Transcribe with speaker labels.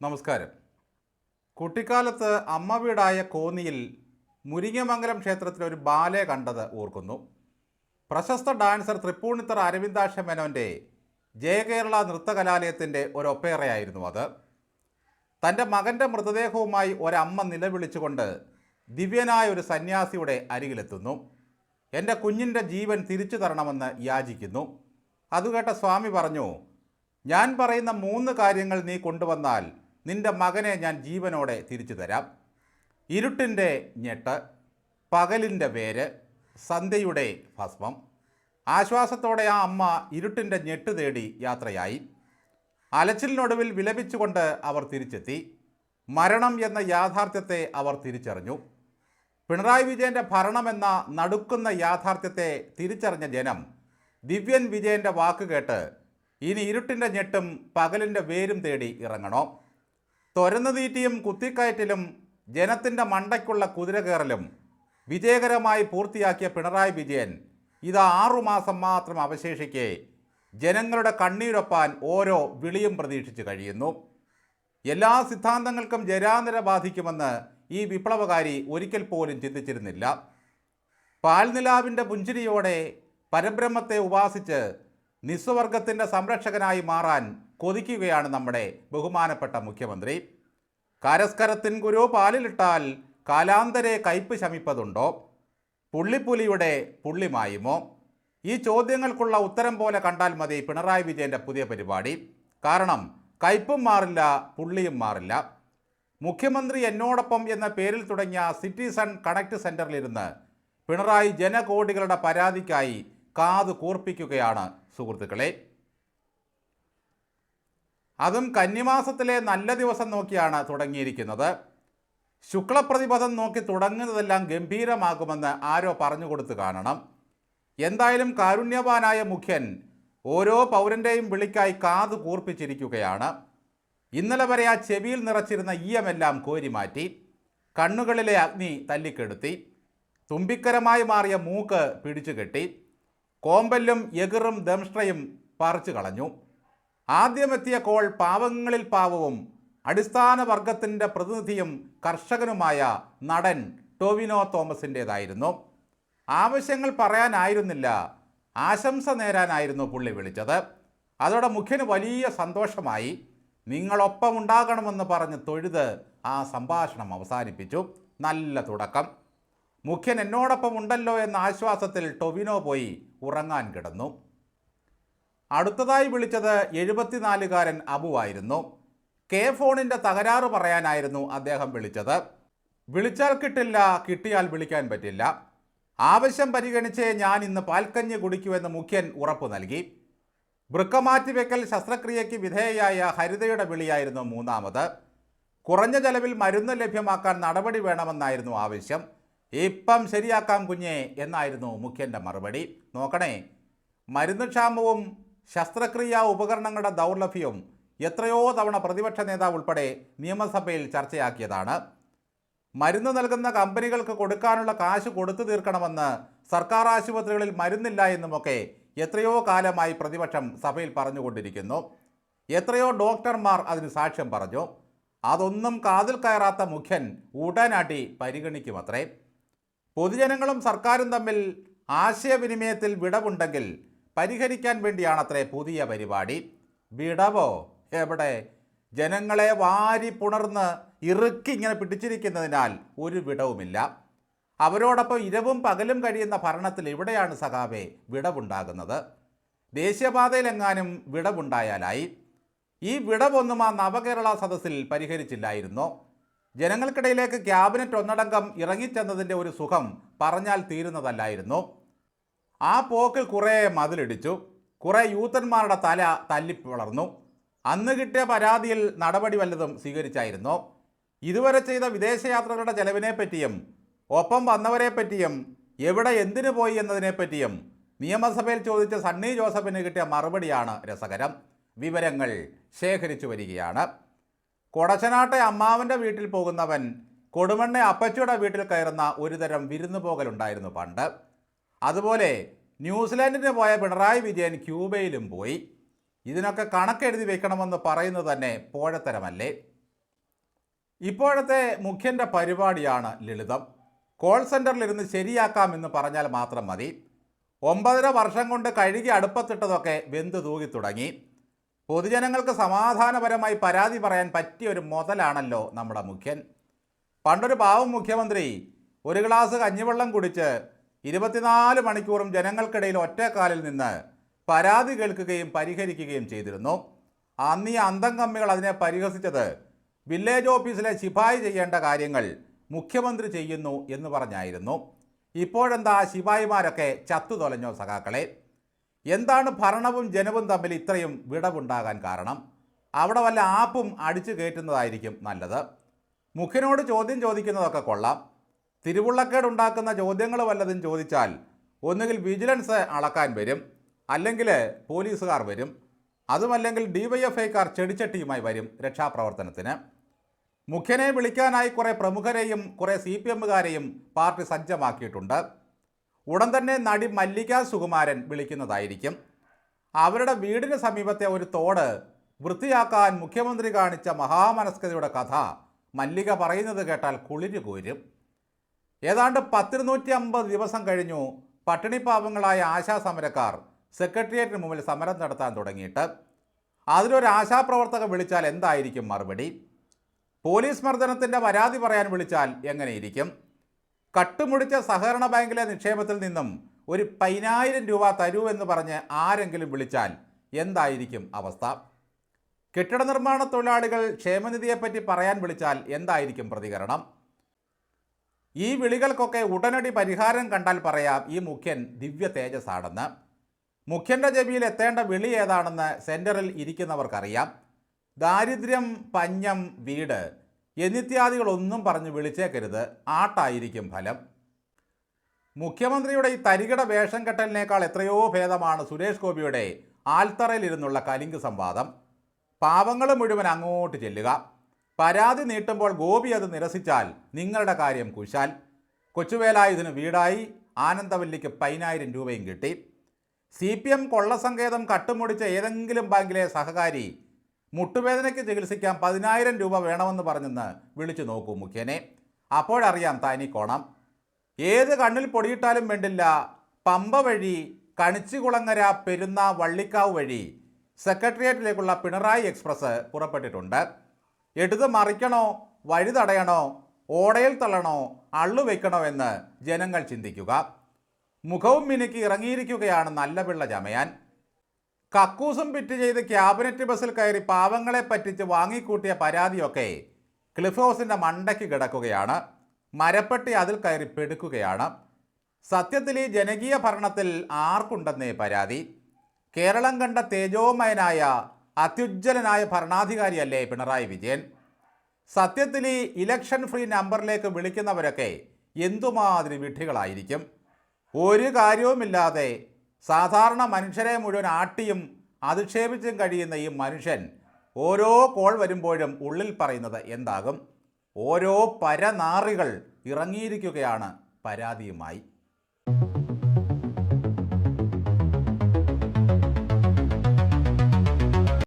Speaker 1: നമസ്കാരം. കുട്ടിക്കാലത്ത് അമ്മ വീടായ കോന്നിയിൽ മുരിങ്ങമംഗലം ക്ഷേത്രത്തിൽ ഒരു ബാലെ കണ്ടത് ഓർക്കുന്നു. പ്രശസ്ത ഡാൻസർ തൃപ്പൂണിത്തറ അരവിന്ദാക്ഷ മേനോന്റെ ജയകേരള നൃത്തകലാലയത്തിന്റെ ഒരു ഒപ്പേറയായിരുന്നു അത്. തന്റെ മകന്റെ മൃതദേഹവുമായി ഒരമ്മ നിലവിളിച്ചുകൊണ്ട് ദിവ്യനായ ഒരു സന്യാസിയുടെ അരികിലെത്തുന്നു. എന്റെ കുഞ്ഞിന്റെ ജീവൻ തിരിച്ചു തരണമെന്ന് യാചിക്കുന്നു. അതുകേട്ട സ്വാമി പറഞ്ഞു ഞാൻ പറയുന്ന മൂന്ന് കാര്യങ്ങൾ നീ കൊണ്ടുവന്നാൽ നിന്റെ മകനെ ഞാൻ ജീവനോടെ തിരിച്ചു തരാം. ഇരുട്ടിന്റെ ഞെട്ട് പകലിന്റെ വേര് സന്ധ്യയുടെ ഭസ്മം. ആശ്വാസത്തോടെ ആ അമ്മ ഇരുട്ടിന്റെ ഞെട്ട് തേടി യാത്രയായി. അലച്ചിലിനൊടുവിൽ വിലപിച്ചുകൊണ്ട് അവർ തിരിച്ചെത്തി. മരണം എന്ന യാഥാർത്ഥ്യത്തെ അവർ തിരിച്ചറിഞ്ഞു. പിണറായി വിജയന്റെ ഭരണമെന്ന നടുക്കുന്ന യാഥാർത്ഥ്യത്തെ തിരിച്ചറിഞ്ഞ ജനം ദിവ്യൻ വിജയന്റെ വാക്ക് കേട്ട് ഇനി ഇരുട്ടിന്റെ ഞെട്ടും പകലിന്റെ വേരും തേടി ഇറങ്ങണോ? തുരന്നു തീറ്റിയും കുത്തിക്കയറ്റിലും ജനത്തിന്റെ മണ്ടയ്ക്കുള്ള കുതിര കയറലും വിജയകരമായി പൂർത്തിയാക്കിയ പിണറായി വിജയൻ ഇത് ആറുമാസം മാത്രം അവശേഷിക്കെ ജനങ്ങളുടെ കണ്ണീരൊപ്പാൻ ഓരോ വിളിയും പ്രതീക്ഷിച്ച് കഴിയുന്നു. എല്ലാ സിദ്ധാന്തങ്ങൾക്കും ജരാനിര ബാധിക്കുമെന്ന് ഈ വിപ്ലവകാരി ഒരിക്കൽ പോലും ചിന്തിച്ചിരുന്നില്ല. പാൽനിലാവിന്റെ പുഞ്ചിരിയോടെ പരബ്രഹ്മത്തെ ഉപാസിച്ച് നിസ്വവർഗത്തിന്റെ സംരക്ഷകനായി മാറാൻ കൊതിക്കുകയാണ് നമ്മുടെ ബഹുമാനപ്പെട്ട മുഖ്യമന്ത്രി. കരസ്കരത്തിൻ ഗുരു പാലിലിട്ടാൽ കാലാന്തരെ കയ്പ് ശമിപ്പതുണ്ടോ? പുള്ളിപ്പുലിയുടെ പുള്ളിമായുമോ? ഈ ചോദ്യങ്ങൾക്കുള്ള ഉത്തരം പോലെ കണ്ടാൽ മതി പിണറായി വിജയന്റെ പുതിയ പരിപാടി. കാരണം കയ്പും മാറില്ല പുള്ളിയും മാറില്ല. മുഖ്യമന്ത്രി എന്നോടൊപ്പം എന്ന പേരിൽ തുടങ്ങിയ സിറ്റിസൺ കണക്ട് സെന്ററിലിരുന്ന് പിണറായി ജനകോടികളുടെ പരാതിക്കായി കാത് കൂർപ്പിക്കുകയാണ് സുഹൃത്തുക്കളെ. അതും കന്നിമാസത്തിലെ നല്ല ദിവസം നോക്കിയാണ് തുടങ്ങിയിരിക്കുന്നത്. ശുക്ലപ്രതിപദം നോക്കി തുടങ്ങുന്നതെല്ലാം ഗംഭീരമാകുമെന്ന് ആരോ പറഞ്ഞു കൊടുത്തു കാണണം. എന്തായാലും കാരുണ്യവാനായ മുഖ്യൻ ഓരോ പൗരന്റെയും വിളിക്കായി കാത് കൂർപ്പിച്ചിരിക്കുകയാണ്. ഇന്നലെ വരെ ആ ചെവിയിൽ നിറച്ചിരുന്ന ഈയമെല്ലാം കോരിമാറ്റി കണ്ണുകളിലെ അഗ്നി തല്ലിക്കെടുത്തി തുമ്പിക്കരമായി മാറിയ മൂക്ക് പിടിച്ചു കെട്ടി കോമ്പല്ലും എകിറും ദംഷ്ട്രയും പറിച്ചു കളഞ്ഞു ആദ്യമെത്തിയ കോൾ പാവങ്ങളിൽ പാവവും അടിസ്ഥാന വർഗത്തിന്റെ പ്രതിനിധിയും കർഷകനുമായ നടൻ ടോവിനോ തോമസിന്റേതായിരുന്നു. ആവശ്യങ്ങൾ പറയാനായിരുന്നില്ല. ആശംസ നേരാനായിരുന്നു പുള്ളി വിളിച്ചത്. അതോടെ മുഖ്യന് വലിയ സന്തോഷമായി. നിങ്ങളൊപ്പം ഉണ്ടാകണമെന്ന് പറഞ്ഞ് തൊഴുത് ആ സംഭാഷണം അവസാനിപ്പിച്ചു. നല്ല തുടക്കം. മുഖ്യൻ എന്നോടൊപ്പം ഉണ്ടല്ലോ എന്ന ആശ്വാസത്തിൽ ടൊവിനോ പോയി ഉറങ്ങാൻ കിടന്നു. അടുത്തതായി വിളിച്ചത് എഴുപത്തിനാലുകാരൻ അബുവായിരുന്നു കെ ഫോണിന്റെ തകരാറ് പറയാനായിരുന്നു അദ്ദേഹം വിളിച്ചത്. വിളിച്ചാൽ കിട്ടില്ല കിട്ടിയാൽ വിളിക്കാൻ പറ്റില്ല. ആവശ്യം പരിഗണിച്ച് ഞാൻ ഇന്ന് പാൽക്കഞ്ഞ് കുടിക്കുമെന്ന് മുഖ്യൻ ഉറപ്പു നൽകി. വൃക്കമാറ്റിവെക്കൽ ശസ്ത്രക്രിയയ്ക്ക് വിധേയയായ ഹരിതയുടെ വിളിയായിരുന്നു മൂന്നാമത്. കുറഞ്ഞ ചെലവിൽ മരുന്ന് ലഭ്യമാക്കാൻ നടപടി വേണമെന്നായിരുന്നു ആവശ്യം. ഇപ്പം ശരിയാക്കാം കുഞ്ഞേ എന്നായിരുന്നു മുഖ്യന്റെ മറുപടി. നോക്കണേ മരുന്ന് ക്ഷാമവും ശസ്ത്രക്രിയാ ഉപകരണങ്ങളുടെ ദൗർലഭ്യവും എത്രയോ തവണ പ്രതിപക്ഷ നേതാവ് ഉൾപ്പെടെ നിയമസഭയിൽ ചർച്ചയാക്കിയതാണ്. മരുന്ന് നൽകുന്ന കമ്പനികൾക്ക് കൊടുക്കാനുള്ള കാശ് കൊടുത്തു തീർക്കണമെന്ന് സർക്കാർ ആശുപത്രികളിൽ മരുന്നില്ല എന്നുമൊക്കെ എത്രയോ കാലമായി പ്രതിപക്ഷം സഭയിൽ പറഞ്ഞുകൊണ്ടിരിക്കുന്നു. എത്രയോ ഡോക്ടർമാർ അതിന് സാക്ഷ്യം പറഞ്ഞു. അതൊന്നും കാതിൽ കയറാത്ത മുഖ്യൻ ഉടനടി പരിഗണിക്കുമത്രേ. പൊതുജനങ്ങളും സർക്കാരും തമ്മിൽ ആശയവിനിമയത്തിൽ വിടവുണ്ടെങ്കിൽ പരിഹരിക്കാൻ വേണ്ടിയാണത്രേ പുതിയ പരിപാടി. വിടവോ? എവിടെ? ജനങ്ങളെ വാരി പുണർന്ന് ഇറുക്കി ഇങ്ങനെ പിടിച്ചിരിക്കുന്നതിനാൽ ഒരു വിടവുമില്ല. അവരോടൊപ്പം ഇരവും പകലും കഴിയുന്ന ഭരണത്തിൽ ഇവിടെയാണ് സഖാവെ വിടവുണ്ടാകുന്നത്. ദേശീയപാതയിലെങ്ങാനും വിടവുണ്ടായാലായി. ഈ വിടവൊന്നും ആ നവകേരള സദസ്സിൽ പരിഹരിച്ചില്ലായിരുന്നു. ജനങ്ങൾക്കിടയിലേക്ക് ക്യാബിനറ്റ് ഒന്നടങ്കം ഇറങ്ങിച്ചെന്നതിന്റെ ഒരു സുഖം പറഞ്ഞാൽ തീരുന്നതല്ലായിരുന്നു. ആ പോക്കിൽ കുറേ മതിലിടിച്ചു. കുറേ യൂത്തന്മാരുടെ തല തല്ലി വളർന്നു. അന്ന് കിട്ടിയ പരാതിയിൽ നടപടി വല്ലതും സ്വീകരിച്ചായിരുന്നു? ഇതുവരെ ചെയ്ത വിദേശയാത്രകളുടെ ചെലവിനെപ്പറ്റിയും ഒപ്പം വന്നവരെ പറ്റിയും എവിടെ എന്തിനു പോയി എന്നതിനെപ്പറ്റിയും നിയമസഭയിൽ ചോദിച്ച സണ്ണി ജോസഫിന് കിട്ടിയ മറുപടിയാണ് രസകരം. വിവരങ്ങൾ ശേഖരിച്ചു വരികയാണ്. കൊടച്ചനാട്ടെ അമ്മാവന്റെ വീട്ടിൽ പോകുന്നവൻ കൊടുമണ്ണെ അപ്പച്ചിയുടെ വീട്ടിൽ കയറുന്ന ഒരുതരം വിരുന്നു പോകലുണ്ടായിരുന്നു പണ്ട്. അതുപോലെ ന്യൂസിലാൻഡിന് പോയ പിണറായി വിജയൻ ക്യൂബയിലും പോയി. ഇതിനൊക്കെ കണക്കെഴുതി വെക്കണമെന്ന് പറയുന്നത് തന്നെ പോഴത്തരമല്ലേ? ഇപ്പോഴത്തെ മുഖ്യന്റെ പരിപാടിയാണ് ലളിതം. കോൾ സെന്ററിലിരുന്ന് ശരിയാക്കാമെന്ന് പറഞ്ഞാൽ മാത്രം മതി. ഒമ്പതര വർഷം കൊണ്ട് കഴുകി അടുപ്പത്തിട്ടതൊക്കെ വെന്ത് തൂകി തുടങ്ങി. പൊതുജനങ്ങൾക്ക് സമാധാനപരമായി പരാതി പറയാൻ പറ്റിയ ഒരു മുതലാണല്ലോ നമ്മുടെ മുഖ്യൻ. പണ്ടൊരു പാവം മുഖ്യമന്ത്രി ഒരു ഗ്ലാസ് കഞ്ഞിവെള്ളം കുടിച്ച് ഇരുപത്തിനാല് മണിക്കൂറും ജനങ്ങൾക്കിടയിൽ ഒറ്റക്കാലിൽ നിന്ന് പരാതി കേൾക്കുകയും പരിഹരിക്കുകയും ചെയ്തിരുന്നു. അന്ന് ഈ അന്തം കമ്മികൾ അതിനെ പരിഹസിച്ചത് വില്ലേജ് ഓഫീസിലെ ശിപായി ചെയ്യേണ്ട കാര്യങ്ങൾ മുഖ്യമന്ത്രി ചെയ്യുന്നു എന്ന് പറഞ്ഞായിരുന്നു. ഇപ്പോഴെന്താ ശിപായിമാരൊക്കെ ചത്തു തൊലഞ്ഞോ സഖാക്കളെ? എന്താണ് ഭരണവും ജനവും തമ്മിൽ ഇത്രയും വിടവുണ്ടാകാൻ കാരണം? അവിടെ വല്ല ആപ്പും അടിച്ചു കയറ്റുന്നതായിരിക്കും നല്ലത്. മുഖ്യനോട് ചോദ്യം ചോദിക്കുന്നതൊക്കെ കൊള്ളാം. തിരുവുള്ളക്കേട് ഉണ്ടാക്കുന്ന ചോദ്യങ്ങൾ വല്ലതും ചോദിച്ചാൽ ഒന്നുകിൽ വിജിലൻസ് അളക്കാൻ വരും അല്ലെങ്കിൽ പോലീസുകാർ വരും അതുമല്ലെങ്കിൽ ഡിവൈഎഫ്ഐക്കാർ ചെടിച്ചട്ടിയുമായി വരും രക്ഷാപ്രവർത്തനത്തിന്. മുഖ്യനെ വിളിക്കാനായി കുറേ പ്രമുഖരെയും കുറേ സി പി എമ്മുകാരെയും പാർട്ടി സജ്ജമാക്കിയിട്ടുണ്ട്. ഉടൻ തന്നെ നടി മല്ലിക സുകുമാരൻ വിളിക്കുന്നതായിരിക്കും. അവരുടെ വീടിന് സമീപത്തെ ഒരു തോട് വൃത്തിയാക്കാൻ മുഖ്യമന്ത്രി കാണിച്ച മഹാമനസ്കതയുടെ കഥ മല്ലിക പറയുന്നത് കേട്ടാൽ കുളിര് കോരും ഏതാണ്ട് പത്തിരുന്നൂറ്റി അമ്പത് ദിവസം കഴിഞ്ഞു പട്ടിണിപ്പാവങ്ങളായ ആശാസമരക്കാർ സെക്രട്ടേറിയറ്റിന് മുമ്പിൽ സമരം നടത്താൻ തുടങ്ങിയിട്ട്. അതിലൊരു ആശാപ്രവർത്തക വിളിച്ചാൽ എന്തായിരിക്കും മറുപടി? പോലീസ് മർദ്ദനത്തിന്റെ പരാതി പറയാൻ വിളിച്ചാൽ എങ്ങനെയിരിക്കും? കട്ടുമുടിച്ച സഹകരണ ബാങ്കിലെ നിക്ഷേപത്തിൽ നിന്നും ഒരു പതിനായിരം രൂപ തരൂ എന്ന് പറഞ്ഞ് ആരെങ്കിലും വിളിച്ചാൽ എന്തായിരിക്കും അവസ്ഥ? കെട്ടിട നിർമ്മാണ തൊഴിലാളികൾ ക്ഷേമനിധിയെപ്പറ്റി പറയാൻ വിളിച്ചാൽ എന്തായിരിക്കും പ്രതികരണം? ഈ വിളികൾക്കൊക്കെ ഉടനടി പരിഹാരം കണ്ടാൽ പറയാം ഈ മുഖ്യൻ ദിവ്യ തേജസ്സാണെന്ന്. മുഖ്യന്റെ ചെവിയിൽ എത്തേണ്ട വിളി ഏതാണെന്ന് സെന്ററിൽ ഇരിക്കുന്നവർക്കറിയാം. ദാരിദ്ര്യം പഞ്ഞം വീട് എന്നിത്യാദികളൊന്നും പറഞ്ഞ് വിളിച്ചേക്കരുത്. ആട്ടായിരിക്കും ഫലം. മുഖ്യമന്ത്രിയുടെ ഈ തരികിട വേഷം കെട്ടലിനേക്കാൾ എത്രയോ ഭേദമാണ് സുരേഷ് ഗോപിയുടെ ആൽത്തറയിലിരുന്നുള്ള കലിങ്ക് സംവാദം. പാവങ്ങൾ മുഴുവൻ അങ്ങോട്ട് ചെല്ലുക. പരാതി നീട്ടുമ്പോൾ ഗോപി അത് നിരസിച്ചാൽ നിങ്ങളുടെ കാര്യം കുശാൽ. കൊച്ചുവേലായുധന് വീടായി ആനന്ദവല്ലിക്ക് പതിനായിരം രൂപയും കിട്ടി. സി പി എം കൊള്ളസങ്കേതം കട്ടുമുടിച്ച ഏതെങ്കിലും ബാങ്കിലെ സഹകാരി മുട്ടുവേദനയ്ക്ക് ചികിത്സിക്കാൻ പതിനായിരം രൂപ വേണമെന്ന് പറഞ്ഞെന്ന് വിളിച്ചു നോക്കൂ മുഖ്യനെ. അപ്പോഴറിയാം താനിക്കോണം ഏത് കണ്ണിൽ പൊടിയിട്ടാലും വേണ്ടില്ല പമ്പ വഴി കണിച്ചുകുളങ്ങര പെരുന്ന വള്ളിക്കാവ് വഴി സെക്രട്ടേറിയറ്റിലേക്കുള്ള പിണറായി എക്സ്പ്രസ് പുറപ്പെട്ടിട്ടുണ്ട്. എടുത്ത് മറിക്കണോ? വഴി തടയണോ? ഓടയിൽ തള്ളണോ? അള്ളു വെക്കണോ എന്ന് ജനങ്ങൾ ചിന്തിക്കുക. മുഖവും മിനുക്കി ഇറങ്ങിയിരിക്കുകയാണ് നല്ല പിള്ള ചമയാൻ കക്കൂസും പിറ്റ് ചെയ്ത് ക്യാബിനറ്റ് ബസ്സിൽ കയറി പാവങ്ങളെ പറ്റിച്ച് വാങ്ങിക്കൂട്ടിയ പരാതിയൊക്കെ ക്ലിഫ് ഹൗസിന്റെ മണ്ടയ്ക്ക് കിടക്കുകയാണ്. മരപ്പെട്ടി അതിൽ കയറി പെടുക്കുകയാണ്. സത്യത്തിൽ ഈ ജനകീയ ഭരണത്തിൽ ആർക്കുണ്ടെന്നേ പരാതി? കേരളം കണ്ട തേജോമയനായ അത്യുജ്വലനായ ഭരണാധികാരിയല്ലേ പിണറായി വിജയൻ? സത്യത്തിൽ ഈ ഇലക്ഷൻ ഫ്രീ നമ്പറിലേക്ക് വിളിക്കുന്നവരൊക്കെ എന്തുമാതിരി വിഡ്ഢികളായിരിക്കും? ഒരു കാര്യവുമില്ലാതെ സാധാരണ മനുഷ്യരെ മുഴുവൻ ആട്ടിയും അധിക്ഷേപിച്ചും കഴിയുന്ന ഈ മനുഷ്യൻ ഓരോ കോൾ വരുമ്പോഴും ഉള്ളിൽ പറയുന്നത് എന്താകും? ഓരോ പരനാറികൾ ഇറങ്ങിയിരിക്കുകയാണ് പരാതിയുമായി.